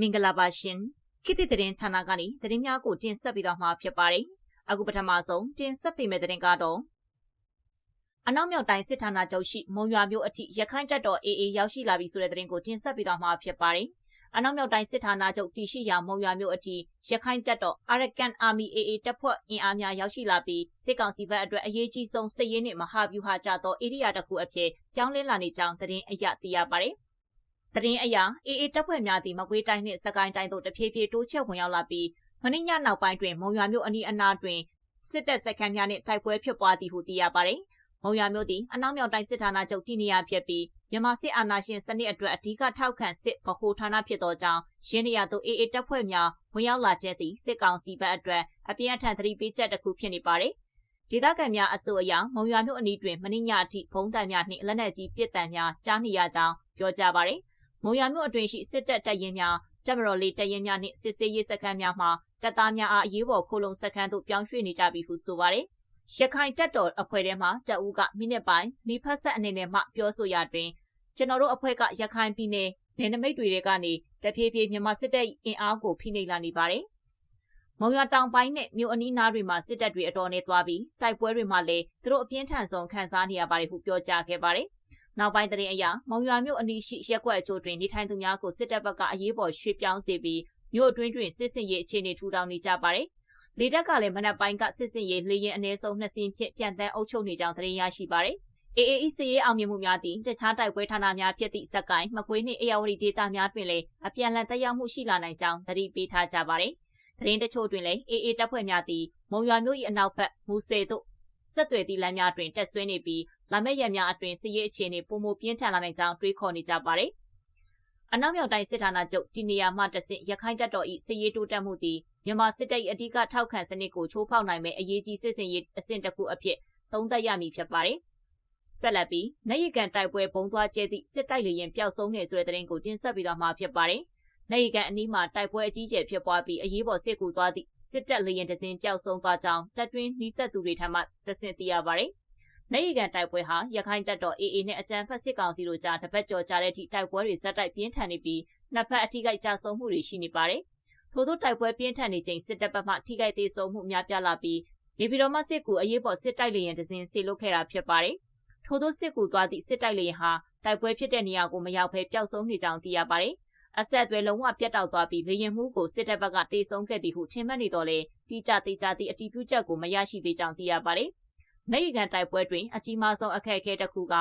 မင်္ဂလာပါရှင်ခေတ်သစ်သတင်းဌာနကနေသတင်းများကိုတင်ဆက်ပေးသွားမှာဖြစ်ပါတယ်အခုပထမဆုံးတင်ဆက်ပေးမယ့်သတင်းကတော့အနောက်မြောက်တိုင်းစစ်ဌာနချုပ်ရှိမုံရွာမြို့အထိရခိုင်တပ်တော် AA ရောက်ရှိလာပြီဆိုတဲ့သတင်းကိုတင်ဆက်ပေးသွားမှာဖြစ်ပါတယ်အနောက်မြောက်တိုင်းစစ်ဌာနချုပ်တည်ရှိရာမုံရွာမြို့အထိရခိုင်တပ်တော် Arakan Army AA တပ်ဖွဲ့အင်အားများရောက်ရှိလာပြီးစစ်ကောင်စီဘက်အတွက်အရေးကြီးဆုံးစစ်ရေးနှင့်မဟာဗျူဟာကျသောဧရိယာတစ်ခုအဖြစ်ပြောင်းလဲလာနေကြောင်းသတင်းအရသိရပါတယ်။ သတင်းအရ AA တပ်ဖွဲ့များသည့်မကွေးတိုင်းနှင့်စကိုင်းတိုင်းသို့တဖြည်းဖြည်းတိုးချက်ဝင်ရောက်လာပြီးမင်းညနောက်ပိုင်းတွင်မုံရွာမြို့အနီးအနားတွင်စစ်တပ်စခန်းများနှင့်တိုက်ပွဲဖြစ်ပွားသည်ဟုသိရပါတယ်။မုံရွာမြို့သည်အနောက်မြောက်တိုင်းစစ်ဌာနချုပ်တည်နေရာဖြစ်ပြီးမြန်မာစစ်အာဏာရှင်စနစ်အတွက်အဓိကထောက်ခံစစ်ဗဟိုဌာနဖြစ်သောကြောင့်ရင်းနေရသို့အေအေတပ်ဖွဲ့များဝင်ရောက်လာခြင်းသည်စစ်ကောင်စီဘက်အတွက်အပြင်းအထန်သတိပေးချက်တစ်ခုဖြစ်နေပါတယ်။ဒေသခံများအဆိုအရမုံရွာမြို့အနီးတွင်မင်းညအထိဖုံးတံများနှင့်လက်နက်ကြီးပစ်တံများကြားနေရကြောင်းပြောကြပါတယ်။ မုံရွာမြို့အတွင်းရှိစစ်တပ်တပ်ရင်းများတပ်မတော်လေးတပ်ရင်းများနှင့်စစ်ဆေးရေးစခန်းများမှာတပ်သားများအားအရေးပေါ်ခိုလုံစခန်းသို့ပြောင်းရွှေ့နေကြပြီဟုဆိုပါတယ်။ရခိုင်တပ်တော်အဖွဲ့ထဲမှတပ်ဦးကမိနစ်ပိုင်းမိဖက်ဆက်အနေနဲ့မှပြောဆိုရတွင်ကျွန်တော်တို့အဖွဲ့ကရခိုင်ပြည်နယ်နယ်နိမိတ်တွေကနေတဖြည်းဖြည်းမြန်မာစစ်တပ်အင်အားကိုဖိနှိပ်လာနေပါတယ်။မုံရွာတောင်ပိုင်းနဲ့မြို့အနီးနားတွေမှာစစ်တပ်တွေအတော်နဲ့သွားပြီးတိုက်ပွဲတွေမှာလည်းသူတို့အပြင်းထန်ဆုံးခံစားနေရပါတယ်ဟုပြောကြားခဲ့ပါတယ်။ နောက်ပိုင်းသတင်းအရမုံရွာမြို့အနီးရှိရက်ကွက်အချို့တွင်နေထိုင်သူများကိုစစ်တပ်ဘက်ကအရေးပေါ်ရွှေ့ပြောင်းစေပြီးမြို့အတွင်းတွင်စစ်စင်ရေးအခြေအနေထူထောင်နေကြပါတယ်။လေတပ်ကလည်းမနက်ပိုင်းကစစ်စင်ရေးလေရင်အ ਨੇ ဆုံးနှစ်စင်းဖြင့်ပြန်တန်းအုပ်ချုပ်နေကြောင်းသတင်းရရှိပါတယ်။ AAE စီရေးအောင်မြင်မှုများသည့်တခြားတိုက်ပွဲဌာနများဖြစ်သည့်စက်ကိုင်းမကွေးနှင့်အေရဝတီဒေသများတွင်လည်းအပြန်အလှန်တက်ရောက်မှုရှိလာနိုင်ကြောင်းသတိပေးထားကြပါသည်။သတင်းတချို့တွင်လည်း AA တပ်ဖွဲ့များသည်မုံရွာမြို့၏အနောက်ဘက်မူဆယ်သို့ဆက်သွယ်သည့်လမ်းများတွင်တက်ဆွဲနေပြီး လာမယ့်ရက်များအတွင်းစစ်ရေးအခြေအနေပုံမပြင်းထန်လာနိုင်ကြောင်းတွေးခေါ်နေကြပါသည်။အနောက်မြောက်တိုင်းစစ်ဌာနချုပ်ဒီနေရာမှတဆင့်ရခိုင်တပ်တော်၏စစ်ရေးတိုးတက်မှုသည်မြန်မာစစ်တပ်၏အဓိကထောက်ခံစနစ်ကိုချိုးဖောက်နိုင်မဲ့အရေးကြီးစစ်စင်ရေးအဆင့်တစ်ခုအဖြစ်သုံးသပ်ရမည်ဖြစ်ပါတယ်။ဆက်လက်ပြီးနိုင်ရီကန်တိုက်ပွဲဘုံသွားကျဲသည့်စစ်တိုက်လေရင်ပျောက်ဆုံးနေဆိုတဲ့သတင်းကိုတင်ဆက်ပေးသွားမှာဖြစ်ပါတယ်။နိုင်ရီကန်အနီးမှာတိုက်ပွဲအကြီးကျယ်ဖြစ်ပွားပြီးအရေးပေါ်စစ်ကူသွားသည့်စစ်တပ်လေရင်တစင်းပျောက်ဆုံးသွားကြောင်းတပ်တွင်းနှီးဆက်သူတွေထံမှသစင်သိရပါတယ်။ နိုင်ရီကန်တိုက်ပွဲဟာရခိုင်တပ်တော် AA နဲ့အကြမ်းဖက်စစ်ကောင်စီတို့ကြားတပတ်ကျော်ကြာတဲ့အထိတိုက်ပွဲတွေဇက်တိုက်ပြင်းထန်နေပြီးနှစ်ဖက်အထိကိကြဆုံးမှုတွေရှိနေပါတယ်။ထို့သောတိုက်ပွဲပြင်းထန်နေချိန်စစ်တပ်ဘက်မှထိခိုက်သေးဆုံးမှုများပြားလာပြီးနေပြည်တော်မှစစ်ကူအရေးပေါ်စစ်တိုက်လေရင်တစင်းဆေလုခဲ့တာဖြစ်ပါတယ်။ထို့သောစစ်ကူသွားသည့်စစ်တိုက်လေယာဉ်ဟာတိုက်ပွဲဖြစ်တဲ့နေရာကိုမရောက်ဘဲပျောက်ဆုံးနေကြောင်းသိရပါတယ်။အဆက်အသွယ်လုံးဝပြတ်တောက်သွားပြီးလေရင်မှုကိုစစ်တပ်ဘက်ကတေဆုံးခဲ့သည်ဟုထင်မှတ်နေတော့လေတိကျသေးချသည့်အတီးပြုချက်ကိုမရရှိသေးကြောင်းသိရပါတယ်။ နိုင်ကန်တိုက်ပွဲတွင်အကြီးမားဆုံးအခက်အခဲတစ်ခုက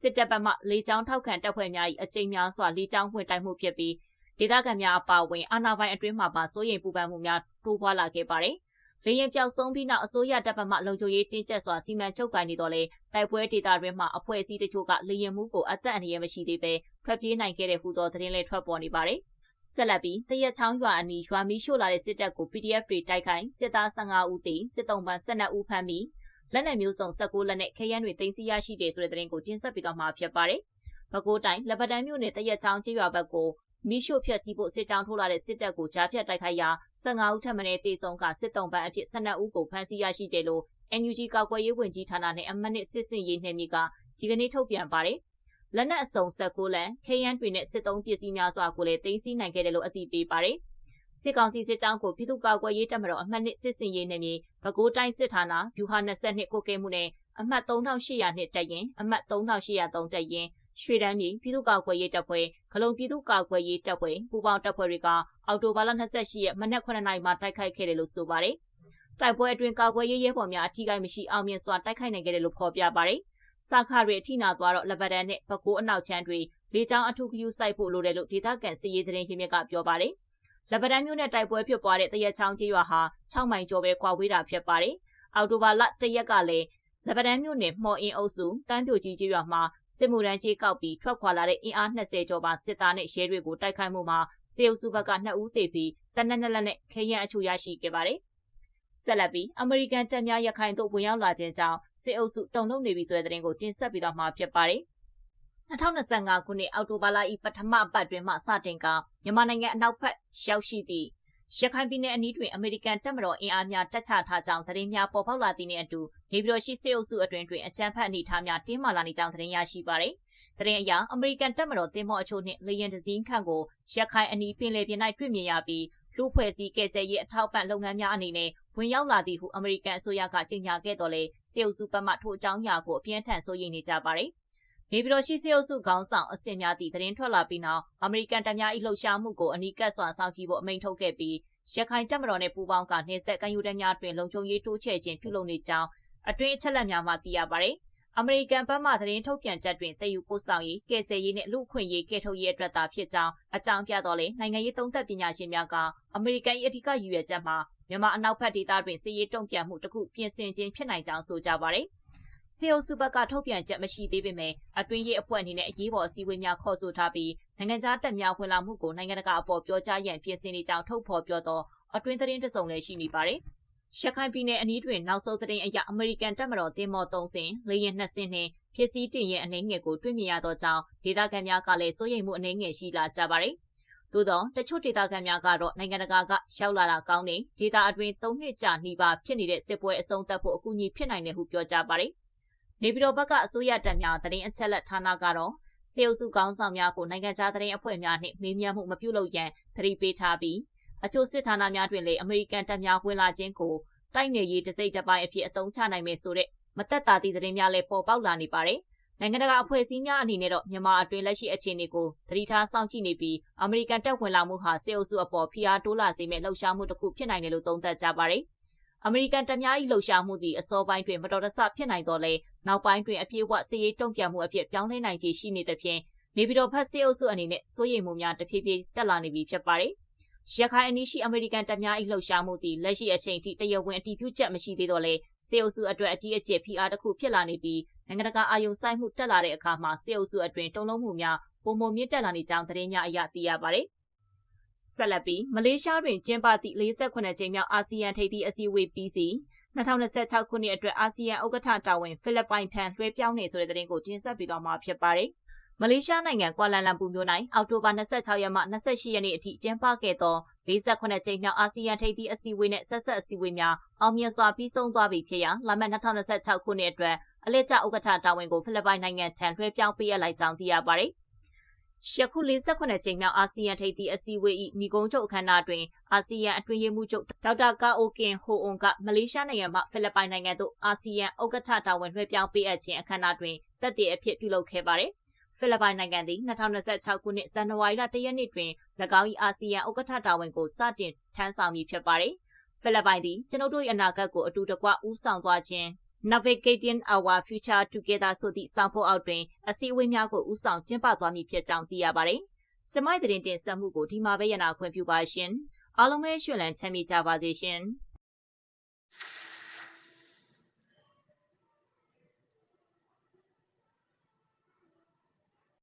စစ်တပ်ဘက်မှလေကြောင်းထောက်ခံတပ်ဖွဲ့များ၏အကြိမ်များစွာလေကြောင်းဝင်တိုက်မှုဖြစ်ပြီးဒေသခံများအပါအဝင်အာဏာပိုင်အတွင်းမှပါစိုးရိမ်ပူပန်မှုများတိုးပွားလာခဲ့ပါတယ်။လေရင်ပျောက်ဆုံးပြီးနောက်အစိုးရတပ်ဖက်မှလုံခြုံရေးတင်းကျပ်စွာစီမံချုပ်ကိုင်နေတော့လေတိုက်ပွဲဒေသတွင်မှအဖွဲ့အစည်းတချို့ကလေရင်မှုကိုအသက်အန္တရာယ်မရှိသေးပဲထွက်ပြေးနိုင်ခဲ့တဲ့ဟူသောသတင်းလေးထွက်ပေါ်နေပါတယ်ဆက်လက်ပြီးတရက်ချောင်းရွာအနီးရွာမီးရှို့လာတဲ့စစ်တပ်ကို PDF တွေတိုက်ခိုင်းစစ်သား15ဦးသေစစ်တုံးပန်း12ဦးဖမ်းပြီး လက်နက်မျိုးစုံ16လက်နဲ့ခရမ်းတွေတင်စီရရှိတယ်ဆိုတဲ့သတင်းကိုတင်ဆက်ပေးသွားမှာဖြစ်ပါတယ်။ပဲခူးတိုင်းလက်ပတန်းမြို့နယ်တရက်ချောင်းကျေးရွာဘက်ကိုမိရှို့ဖျက်ဆီးဖို့စစ်ကြောင်းထိုးလာတဲ့စစ်တပ်ကိုကြားဖြတ်တိုက်ခိုက်ရာ15ဦးထပ်မံတေဆုံးကစစ်တုံးပန်းအဖြစ်12ဦးကိုဖမ်းဆီးရရှိတယ်လို့ NUG ကောက်ွယ်ရေးဝန်ကြီးဌာနနဲ့အမတ်နှစ်စစ်စင်ရေးနှင့်မြေကဒီကနေ့ထုတ်ပြန်ပါတယ်။လက်နက်အစုံ16လန်ခရမ်းတွေနဲ့စစ်သုံးပစ္စည်းများစွာကိုလည်းတင်စီနိုင်ခဲ့တယ်လို့အသိပေးပါတယ်။ စစ်ကောင်စီစစ်ကြောင်းကိုပြည်သူ့ကာကွယ်ရေးတပ်မတော်အမှတ်နှစ်စစ်စင်ရေးနှင့်မြေပဲခူးတိုင်းစစ်ဌာနဗျူဟာ22ကိုကဲမှုနဲ့အမှတ်3800နှစ်တက်ရင်အမှတ်3803တက်ရင်ရွှေတန်းမြေပြည်သူ့ကာကွယ်ရေးတပ်ဖွဲ့ဂလုံပြည်သူ့ကာကွယ်ရေးတပ်ဖွဲ့ပူပေါင်းတပ်ဖွဲ့တွေကအော်တိုဘာလ28ရက်မနက်9:00နာရီမှာတိုက်ခိုက်ခဲ့တယ်လို့ဆိုပါတယ်။တိုက်ပွဲအတွင်းကာကွယ်ရေးရဲဘော်များအထူးကိမရှိအောင်မြင်စွာတိုက်ခိုက်နိုင်ခဲ့တယ်လို့ဖော်ပြပါတယ်။စာခတွေအထိနာသွားတော့လဘဒန်နဲ့ဘကိုးအနောက်ချမ်းတွေလေကြောင်းအထူးဂယူစိုက်ဖို့လိုတယ်လို့ဒေသခံစစ်ရေးသတင်းရင်းမြစ်ကပြောပါတယ်။ လဘဒန်မြို့နယ်တိုက်ပွဲဖြစ်ပွားတဲ့တရက်ချောင်းကျေးရွာဟာ6မိုင်ကျော်ပဲကွာဝေးတာဖြစ်ပါတယ်။အော်တိုဘာလတရက်ကလည်းလက်ပတန်းမြို့နယ်မှော်အင်းအုပ်စုကမ်းပြိုကြီးကျေးရွာမှာစစ်မှုရန်ကြီးကောက်ပြီးထွက်ခွာလာတဲ့အင်အား20ကျော်ပါစစ်သားနဲ့ရဲတွေကိုတိုက်ခိုက်မှုမှာစေအုပ်စုဘက်က2ဦးသေပြီးတနက်နက်လက်နဲ့ခရမ်းအချို့ရရှိခဲ့ပါတယ်။ဆက်လက်ပြီးအမေရိကန်တပ်များရခိုင်သို့ဝင်ရောက်လာခြင်းကြောင့်စစ်အုပ်စုတုံ့လုံနေပြီဆိုတဲ့သတင်းကိုတင်ဆက်ပေးသွားမှာဖြစ်ပါတယ်။ 2025ခုနှစ်အောက်တိုဘာလ၏ပထမပတ်တွင်မှစတင်ကမြန်မာနိုင်ငံအနောက်ဘက်ရောက်ရှိသည့်ရခိုင်ပြည်နယ်အနီးတွင်အမေရိကန်တပ်မတော်အင်အားများတပ်ချထားကြောင်းသတင်းများပေါ်ပေါက်လာသည့်နှင့်အတူနေပြည်တော်ရှိစစ်အုပ်စုအတွင်းတွင်အကြမ်းဖက်အနေအထားများတင်းမာလာနေကြောင်းသတင်းရရှိပါသည်။သတင်းအရအမေရိကန်တပ်မတော်တင်မောအချို့နှင့်လေရင်တစင်းခန့်ကိုရခိုင်အနီးပင်လယ်ပြင်၌တွေ့မြင်ရပြီးလူဖွဲ့စည်းကယ်ဆယ်ရေးအထောက်ပံ့လုပ်ငန်းများအနေနဲ့ဝင်ရောက်လာသည်ဟုအမေရိကန်အစိုးရကကြေညာခဲ့တော်လဲစစ်အုပ်စုဘက်မှထို့အကြောင်းအရာကိုအပြင်းထန်စိုးရိမ်နေကြပါတယ်။ နေပြည်တော်ရှိစစ်အုပ်စုခေါင်းဆောင်အဆင့်များသည့်သတင်းထွက်လာပြီးနောက်အမေရိကန်တပ်များ၏လှုပ်ရှားမှုကိုအနီးကပ်စွာစောင့်ကြည့်ဖို့အမိန့်ထုတ်ခဲ့ပြီးရခိုင်တပ်မတော်နဲ့ပူးပေါင်းကနေဆက်ကံယူတဲ့များတွင်လုံခြုံရေးတိုးချဲ့ခြင်းပြုလုပ်နေကြောင်းအတွင်းအချက်လက်များမှသိရပါတယ်။အမေရိကန်ဘက်မှသတင်းထုတ်ပြန်ချက်တွင်တည်ယူပို့ဆောင်ရေးကယ်ဆယ်ရေးနဲ့လူ့အခွင့်အရေးကယ်ထုတ်ရေးအတွက်သာဖြစ်ကြောင်းအကြောင်းပြတော်လဲနိုင်ငံရေးသုံးသပ်ပညာရှင်များကအမေရိကန်၏အဓိကရည်ရွယ်ချက်မှာမြန်မာအနောက်ဘက်ဒေသတွင်စစ်ရေးတုံ့ပြန်မှုတစ်ခုပြင်ဆင်ခြင်းဖြစ်နိုင်ကြောင်းဆိုကြပါတယ်။ စီအိုစုဘက်ကထုတ်ပြန်ချက်မရှိသေးပေမဲ့အတွင်းရေးအဖွဲ့အနေနဲ့အရေးပေါ်အစည်းအဝေးများခေါ်ဆိုထားပြီးနိုင်ငံခြားတပ်များဝင်လာမှုကိုနိုင်ငံတကာအပေါ်ပြောကြားရန်ပြင်ဆင်နေကြောင်းထုတ်ဖော်ပြောတော့အတွင်းသတင်းတစုံလည်းရှိနေပါတယ်။ရှခိုင်ပြည်နယ်အနီးတွင်နောက်ဆုံးသတင်းအရအမေရိကန်တပ်မတော်တင်မော်3စင်လေရင်2စင်နှင့်ဖြစ်စည်းတင်ရဲ့အနေငယ်ကိုတွေ့မြင်ရသောကြောင့်ဒေသခံများကလည်းစိုးရိမ်မှုအနေငယ်ရှိလာကြပါတယ်။သို့သောတချို့ဒေသခံများကတော့နိုင်ငံတကာကရောက်လာတာကောင်းနေဒေသအတွင်း၃နှစ်ကြာနှီးပါဖြစ်နေတဲ့စစ်ပွဲအဆုံးသတ်ဖို့အကူအညီဖြစ်နိုင်တယ်ဟုပြောကြားပါတယ်။ နေပြည်တော်ဘက်ကအစိုးရတပ်များသတင်းအချက်လက်ဌာနကတော့စေအုပ်စုကောင်းဆောင်များကိုနိုင်ငံခြားသတင်းအဖွဲ့များနှင့်မေးမြန်းမှုမပြုလုပ်ရန်သတိပေးထားပြီးအချို့စစ်ဌာနများတွင်လည်းအမေရိကန်တပ်များဝင်လာခြင်းကိုတိုက်နေရေးတစိမ့်တစ်ပိုင်းအဖြစ်အသုံးချနိုင်မယ်ဆိုတဲ့မသက်တာသည့်သတင်းများလည်းပေါ်ပေါက်လာနေပါတယ်။နိုင်ငံတကာအဖွဲ့အစည်းများအနေနဲ့တော့မြန်မာအတွင်းလက်ရှိအခြေအနေကိုသတိထားစောင့်ကြည့်နေပြီးအမေရိကန်တပ်ဝင်လာမှုဟာစစ်အုပ်စုအပေါ်ဖိအားတိုးလာစေမဲ့လှုပ်ရှားမှုတစ်ခုဖြစ်နိုင်တယ်လို့သုံးသပ်ကြပါတယ်။ အမေရိကန်တပ်များ၏လှုပ်ရှားမှုသည်အစောပိုင်းတွင်မတော်တဆဖြစ်နိုင်တော့လေနောက်ပိုင်းတွင်အပြည့်အဝစစ်ရေးတုံ့ပြန်မှုအဖြစ်ပြောင်းလဲနိုင်ခြေရှိနေသဖြင့်နေပြည်တော်ဖက်စစ်အုပ်စုအနေနဲ့စိုးရိမ်မှုများတဖြည်းဖြည်းတက်လာနေပြီဖြစ်ပါတယ်။ရခိုင်အနီးရှိအမေရိကန်တပ်များ၏လှုပ်ရှားမှုသည်လက်ရှိအချိန်ထိတရားဝင်အတည်ပြုချက်မရှိသေးတော့လေစေအုပ်စုအတွက်အကြီးအကျယ်ဖိအားတစ်ခုဖြစ်လာနေပြီးနိုင်ငံတကာအာရုံစိုက်မှုတက်လာတဲ့အခါမှာစေအုပ်စုအတွင်တုံ့လုံးမှုများပုံမမြင့်တက်လာနေကြောင်းသတင်းများအရသိရပါတယ် ဆက်လက်ပြီးမလေးရှားတွင်ကျင်းပသည့်48ကြိမ်မြောက်အာဆီယံထိပ်သီးအစည်းအဝေးပြီးစီ2026ခုနှစ်အတွက်အာဆီယံဥက္ကဋ္ဌတာဝန်ဖိလစ်ပိုင်ထံလွှဲပြောင်းနေဆိုတဲ့သတင်းကိုတင်ဆက်ပေးသွားမှာဖြစ်ပါတယ်။မလေးရှားနိုင်ငံကွာလာလမ်ပူမြို့၌အောက်တိုဘာ26ရက်မှ28ရက်နေ့အထိကျင်းပခဲ့သော48ကြိမ်မြောက်အာဆီယံထိပ်သီးအစည်းအဝေးနှင့်ဆက်ဆက်အစည်းအဝေးများအောင်မြင်စွာပြီးဆုံးသွားပြီဖြစ်ရာလာမယ့်2026ခုနှစ်အတွက်အလက်ကျဥက္ကဋ္ဌတာဝန်ကိုဖိလစ်ပိုင်နိုင်ငံထံလွှဲပြောင်းပေးအပ်လိုက်ကြောင်းသိရပါတယ်။ ယခု48ကြိမ်မြောက်အာဆီယံထိပ်သီးအစည်းအဝေး၏ညီကုန်းချုပ်အခမ်းအနားတွင်အာဆီယံအတွင်းရေးမှူးချုပ်ဒေါက်တာကာအိုကင်ဟိုအွန်ကမလေးရှားနိုင်ငံမှဖိလစ်ပိုင်နိုင်ငံသို့အာဆီယံဥက္ကဋ္ဌတာဝန်လွှဲပြောင်းပေးအပ်ခြင်းအခမ်းအနားတွင်တက်တည်အဖြစ်ပြုလုပ်ခဲ့ပါတယ်။ဖိလစ်ပိုင်နိုင်ငံသည်2026ခုနှစ်ဇန်နဝါရီလ1ရက်နေ့တွင်၎င်း၏အာဆီယံဥက္ကဋ္ဌတာဝန်ကိုစတင်ထမ်းဆောင်မည်ဖြစ်ပါသည်။ဖိလစ်ပိုင်သည်ကျွန်ုပ်တို့၏အနာဂတ်ကိုအတူတကွဦးဆောင်သွားခြင်း Navigating Our Future Together ဆိုသည့်စောင့်ဖို့အောက်တွင်အစည်းအဝေးများကိုဦးဆောင်ကျင်းပသွားမည်ဖြစ်ကြောင်းသိရပါတယ်။ကျမိုက်တဲ့တင်ဆက်မှုကိုဒီမှာပဲရနာခွင့်ပြုပါရှင်။အားလုံးပဲရှင်လန်းချမ်းမြေ့ကြပါစေရှင်။